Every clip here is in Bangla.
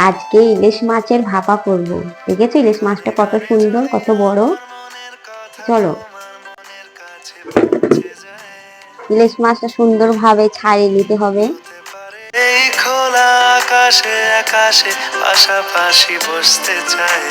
আজকে ইলিশ মাছের ভাপা করব। দেখেছ ইলিশ মাছটা কত সুন্দর, কত বড়? চলো। ইলিশ মাছটা সুন্দরভাবে ছাড়িয়ে নিতে হবে। খোলা আকাশে আকাশে পাশাপাশি বসতে চায়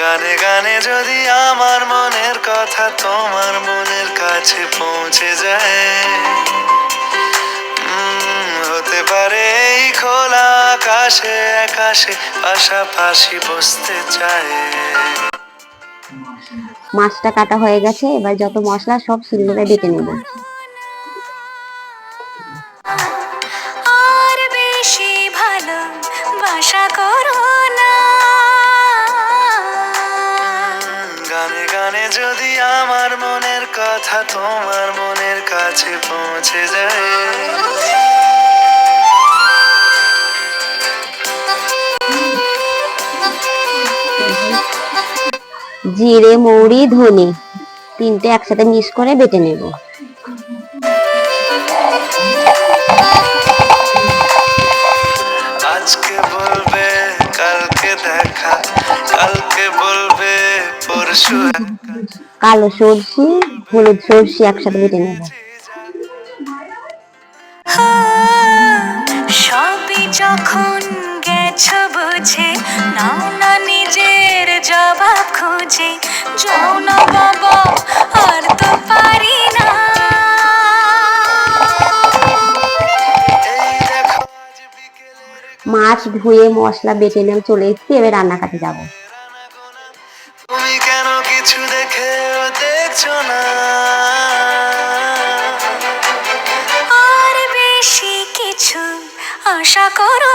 গানে গানে যদি আমার মনের কথা তোমার মনের কাছে পৌঁছে যায়। হতে পারে খোলা আকাশে আকাশে পাশাপাশি বসতে চায়। মাছটা কাটা হয়ে গেছে এবার যত মশলা সব শিলনোড়ায় বেটে নেব। আর বেশি ভালো বাসা করো না। গানে গানে যদি আমার মনের কথা তোমার মনের কাছে পৌঁছে যায়। জিরে মৌরি ধনে তিনটে একসাথে মিক্স করে বেটে নেব। আজকে বলবে কালকে দেখা কালকে বলবে পরশু কালো সর্ষে হলুদ সর্ষে একসাথে বেটে নেব। সবই যখন গেছো বুঝে নাও না যাও না বাবা আর তো পারি না। এই দেখো আজ বিকেলের মাছ ধুয়ে মশলা বেটে নিয়ে চলে এসেছি এবার রান্না কাটে যাব। তুমি কেন কিছু দেখেও দেখছ না? আর বেশি কিছু আশা করো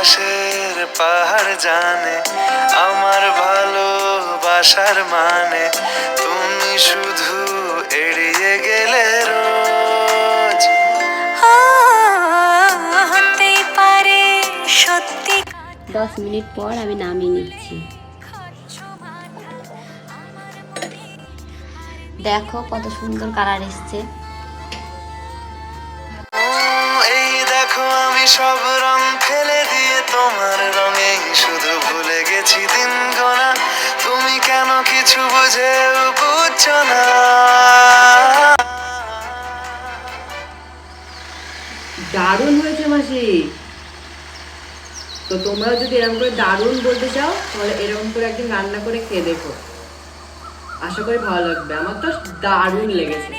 দুপাশের পাহাড় জানে আমার ভালোবাসার মানে। তুমি শুধু এড়িয়ে গেলে রোজ। হতেই পারে সত্যি দশ মিনিট পর আমি নামিয়ে নিচ্ছি। দেখো কত সুন্দর কালার এসছে। বুঝেও দারুণ হয়েছে মাসি। তো তোমরা যদি এরকম করে দারুণ বলতে চাও, তাহলে এরকম করে একদিন রান্না করে খেয়ে দেখো। আশা করি ভালো লাগবে। আমার তো দারুণ লেগেছে।